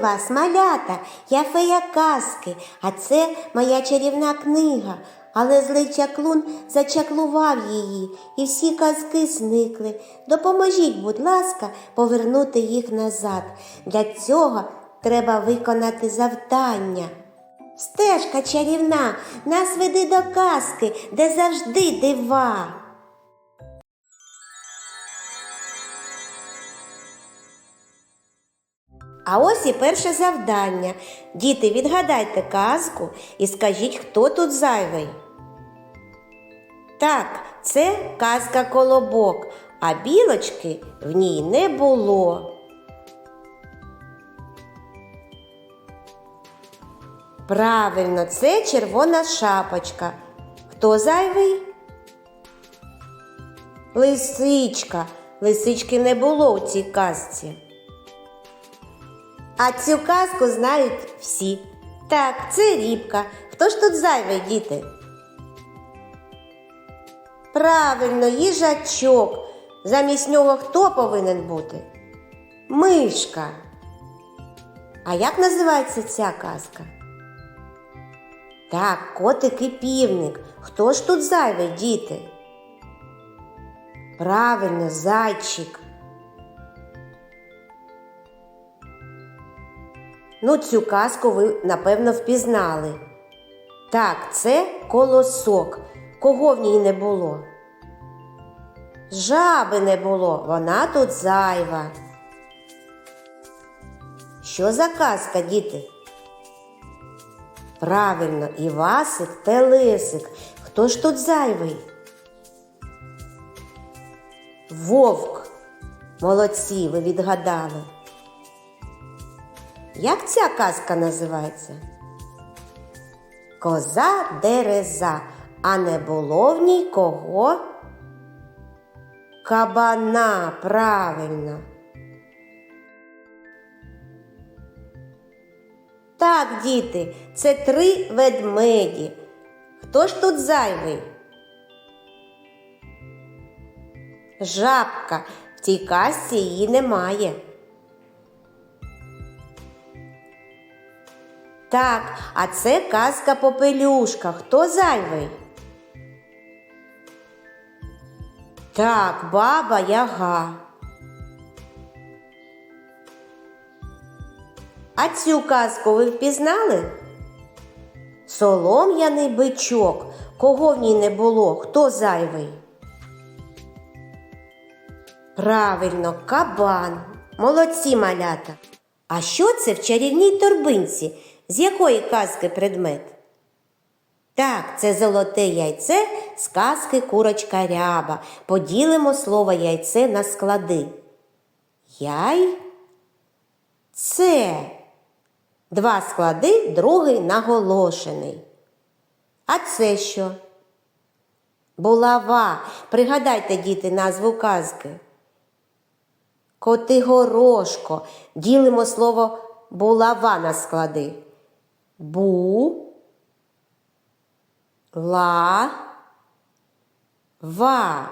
вас, малята, я фея казки, а це моя чарівна книга. Але злий чаклун зачаклував її, і всі казки зникли. Допоможіть, будь ласка, повернути їх назад. Для цього треба виконати завдання. Стежка чарівна, нас веди до казки, де завжди дива. А ось і перше завдання. Діти, відгадайте казку і скажіть, хто тут зайвий. Так, це казка колобок, а білочки в ній не було. Правильно, це червона шапочка. Хто зайвий? Лисичка. Лисички не було у цій казці. А цю казку знають всі. Так, це рібка. Хто ж тут зайвий, діти? Правильно, їжачок. Замість нього хто повинен бути? Мишка. А як називається ця казка? Так, котик і півник. Хто ж тут зайвий, діти? Правильно, зайчик. Ну, цю казку ви, напевно, впізнали. Так, це колосок. Кого в ній не було? Жаби не було, вона тут зайва. Що за казка, діти? Правильно, Івасик Телесик. Хто ж тут зайвий? Вовк. Молодці, ви відгадали. Як ця казка називається? Коза дереза, а не було в ній кого? Кабана, правильно. Так, діти, це три ведмеді. Хто ж тут зайвий? Жабка. В цій казці її немає. Так, а це казка Попелюшка. Хто зайвий? Так, баба Яга. А цю казку ви впізнали? Солом'яний бичок. Кого в ній не було? Хто зайвий? Правильно, кабан. Молодці малята. А що це в чарівній торбинці? З якої казки предмет? Так, це золоте яйце з казки курочка ряба. Поділимо слово яйце на склади. Яй. Це. Два склади, другий наголошений. А це що? Булава. Пригадайте, діти, назву казки. Котигорошко. Ділимо слово булава на склади. Бу. Ла. Ва.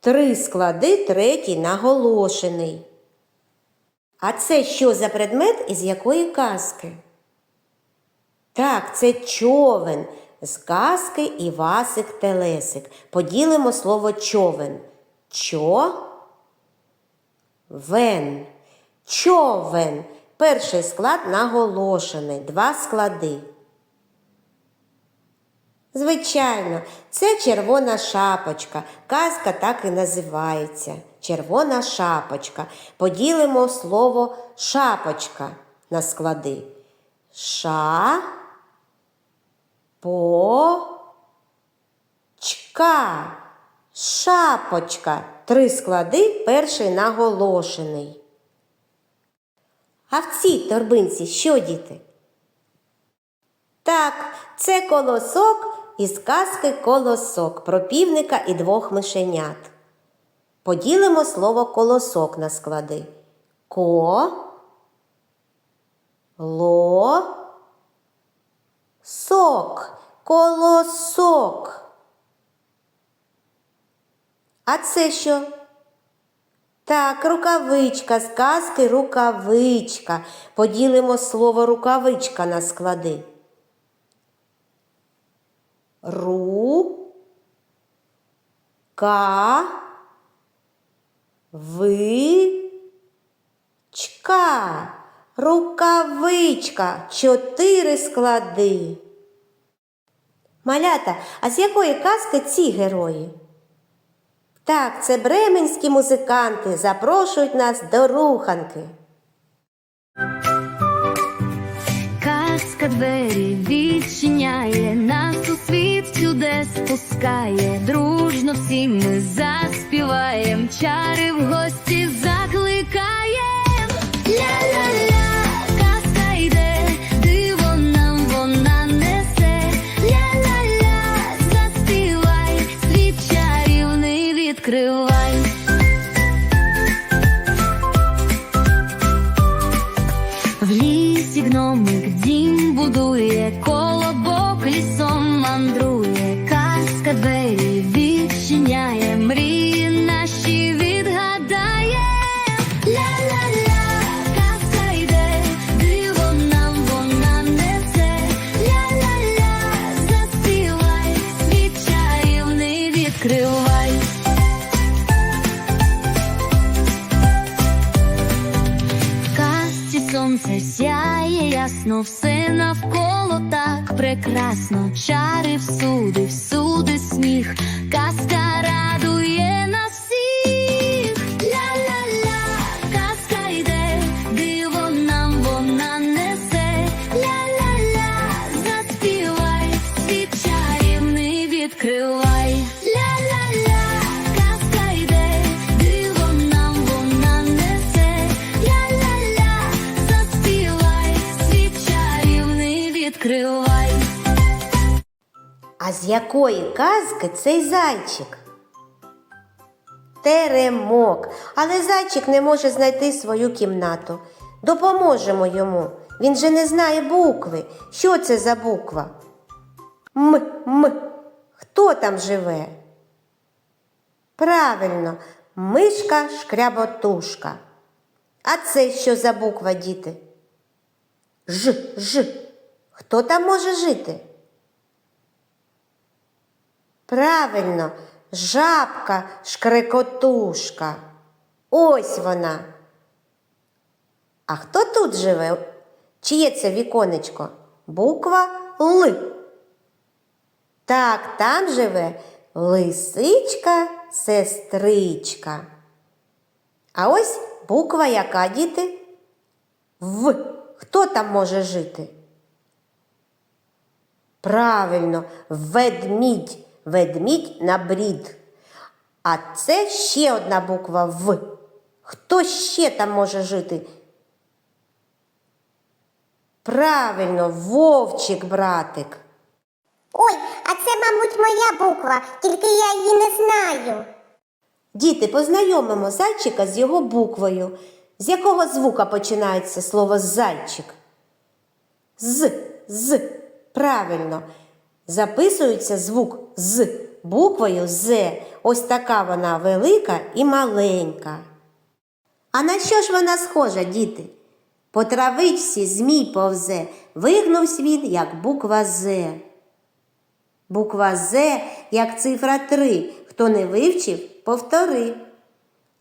Три склади, третій наголошений. А це що за предмет із якої казки? Так, це човен з казки Івасик Телесик. Поділимо слово човен. Чо? Вен. Човен. Перший склад наголошений. Два склади. Звичайно, це червона шапочка. Казка так і називається. Червона шапочка. Поділимо слово шапочка на склади. Ша. По. Чка. Шапочка. Три склади, перший наголошений. А в цій торбинці що діти? Так, це колосок із казки колосок про півника і двох мишенят. Поділимо слово колосок на склади. Ко. Ло. Сок. Колосок. А це що? Так, рукавичка з казки рукавичка. Поділимо слово рукавичка на склади. Ру. Ка. Ви. Чка. Рукавичка. Чотири склади. Малята, а з якої казки ці герої? Так, це бременські музиканти запрошують нас до руханки. Казка двері відчиняє, нас у світ чудес пускає. Дружно всі ми заспіваєм, чари в гості дім будує, колобок лісом мандрує, ясно, все навколо так прекрасно. Чари всюди, всюди сміх, казка якої казки цей зайчик? Теремок. Але зайчик не може знайти свою кімнату. Допоможемо йому. Він же не знає букви. Що це за буква? М. М. Хто там живе? Правильно, мишка шкряботушка. А це що за буква, діти? Ж. Ж. Хто там може жити? Правильно, жабка шкрекотушка. Ось вона. А хто тут живе? Чиє це віконечко? Буква Л. Так, там живе лисичка сестричка. А ось буква яка, діти? В. Хто там може жити? Правильно, ведмідь. Ведмідь на брід. А це ще одна буква В. Хто ще там може жити? Правильно, вовчик, братик. Ой, а це, мабуть, моя буква, тільки я її не знаю. Діти, познайомимо зайчика з його буквою. З якого звука починається слово зайчик? З, з. Правильно. Записується звук з буквою З. Ось така вона велика і маленька. А на що ж вона схожа, діти? По травичці змій повзе, вигнувсь він, як буква З. Буква З, як цифра 3. Хто не вивчив, повтори.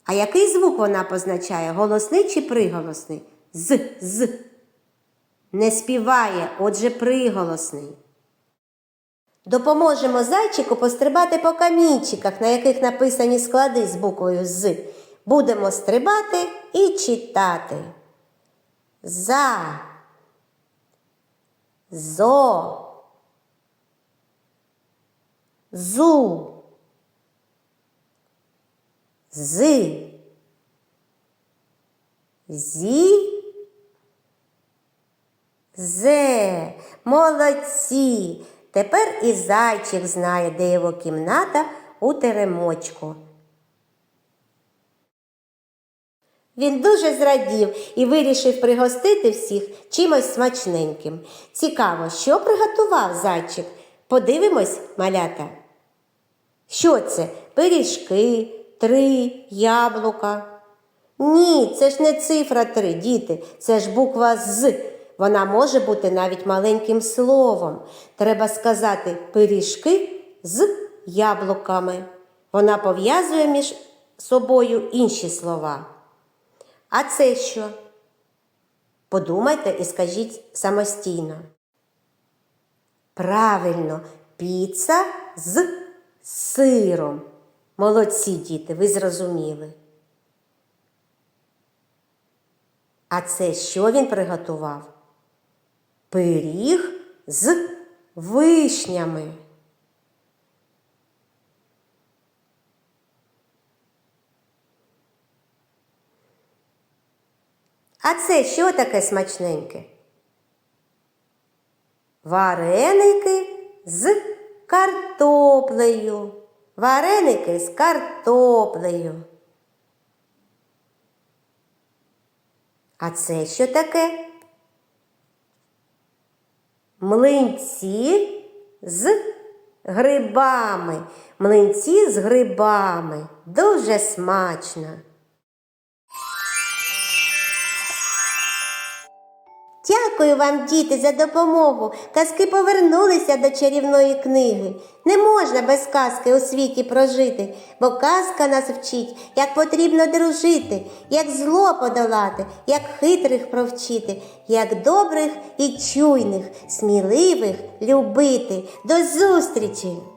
А який звук вона позначає? Голосний чи приголосний? З, з. Не співає, отже, приголосний. Допоможемо зайчику пострибати по камінчиках, на яких написані склади з буквою З. Будемо стрибати і читати. За. Зо. Зу. З. Зі. Зе, молодці. Тепер і зайчик знає, де його кімната у теремочку. Він дуже зрадів і вирішив пригостити всіх чимось смачненьким. Цікаво, що приготував зайчик? Подивимось, малята. Що це? Пиріжки, три, яблука. Ні, це ж не цифра 3, діти, це ж буква з. Вона може бути навіть маленьким словом. Треба сказати пиріжки з яблуками. Вона пов'язує між собою інші слова. А це що? Подумайте і скажіть самостійно. Правильно, піца з сиром. Молодці діти, ви зрозуміли. А це що він приготував? Пиріг з вишнями. А це що таке смачненьке? Вареники з картоплею. Вареники з картоплею. А це що таке? Млинці з грибами. Млинці з грибами. Дуже смачно. Дякую вам, діти, за допомогу. Казки повернулися до чарівної книги. Не можна без казки у світі прожити, бо казка нас вчить, як потрібно дружити, як зло подолати, як хитрих провчити, як добрих і чуйних, сміливих любити. До зустрічі!